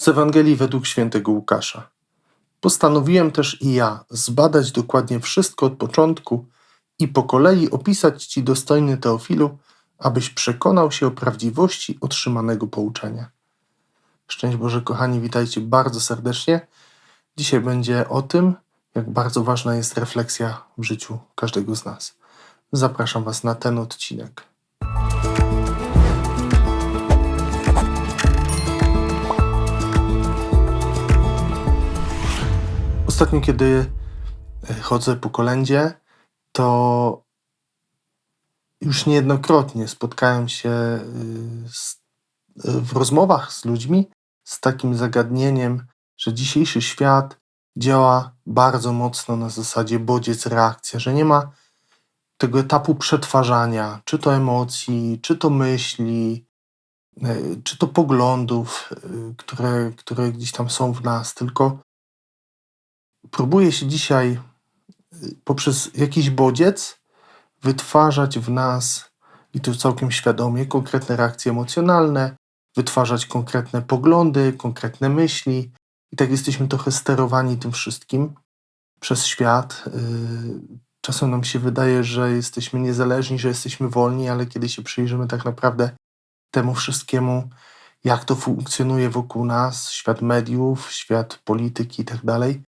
Z Ewangelii według świętego Łukasza. Postanowiłem też i ja zbadać dokładnie wszystko od początku i po kolei opisać Ci dostojny Teofilu, abyś przekonał się o prawdziwości otrzymanego pouczenia. Szczęść Boże, kochani, witajcie bardzo serdecznie. Dzisiaj będzie o tym, jak bardzo ważna jest refleksja w życiu każdego z nas. Zapraszam Was na ten odcinek. Ostatnio, kiedy e, chodzę po kolędzie, to już niejednokrotnie spotkałem się y, z, w rozmowach z ludźmi z takim zagadnieniem, że dzisiejszy świat działa bardzo mocno na zasadzie bodziec reakcja, że nie ma tego etapu przetwarzania, czy to emocji, czy to myśli, y, czy to poglądów, y, które, które gdzieś tam są w nas, tylko próbuje się dzisiaj y, poprzez jakiś bodziec wytwarzać w nas, i to całkiem świadomie, konkretne reakcje emocjonalne, wytwarzać konkretne poglądy, konkretne myśli. I tak jesteśmy trochę sterowani tym wszystkim przez świat. Y, Czasem nam się wydaje, że jesteśmy niezależni, że jesteśmy wolni, ale kiedy się przyjrzymy tak naprawdę temu wszystkiemu, jak to funkcjonuje wokół nas, świat mediów, świat polityki i tak dalej,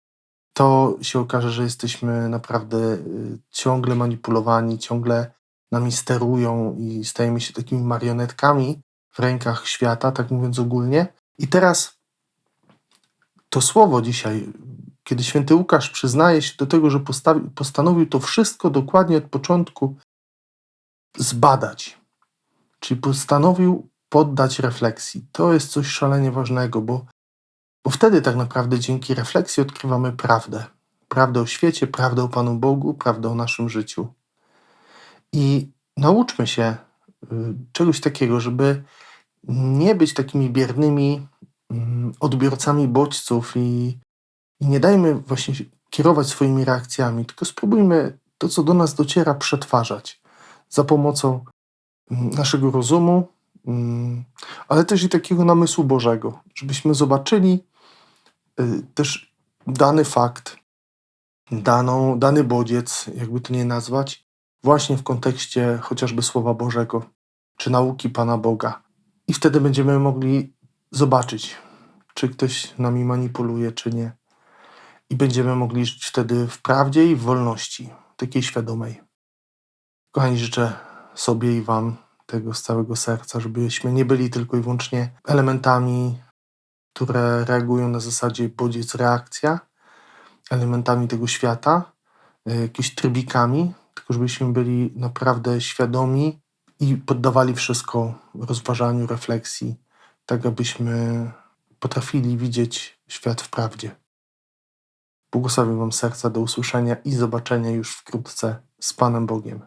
to się okaże, że jesteśmy naprawdę y, ciągle manipulowani, ciągle nami sterują i stajemy się takimi marionetkami w rękach świata, tak mówiąc ogólnie. I teraz to słowo dzisiaj, kiedy święty Łukasz przyznaje się do tego, że postanowił to wszystko dokładnie od początku zbadać, czyli postanowił poddać refleksji. To jest coś szalenie ważnego, bo bo wtedy tak naprawdę dzięki refleksji odkrywamy prawdę. Prawdę o świecie, prawdę o Panu Bogu, prawdę o naszym życiu. I nauczmy się y, czegoś takiego, żeby nie być takimi biernymi mm, odbiorcami bodźców i, i nie dajmy właśnie kierować swoimi reakcjami, tylko spróbujmy to, co do nas dociera, przetwarzać za pomocą mm, naszego rozumu, mm, ale też i takiego namysłu Bożego, żebyśmy zobaczyli też dany fakt, daną, dany bodziec, jakby to nie nazwać, właśnie w kontekście chociażby Słowa Bożego czy nauki Pana Boga. I wtedy będziemy mogli zobaczyć, czy ktoś nami manipuluje, czy nie. I będziemy mogli żyć wtedy w prawdzie i w wolności, takiej świadomej. Kochani, życzę sobie i Wam tego z całego serca, żebyśmy nie byli tylko i wyłącznie elementami, które reagują na zasadzie bodziec-reakcja, elementami tego świata, y, jakimiś trybikami, tylko żebyśmy byli naprawdę świadomi i poddawali wszystko rozważaniu, refleksji, tak abyśmy potrafili widzieć świat w prawdzie. Błogosławię Wam serca do usłyszenia i zobaczenia już wkrótce z Panem Bogiem.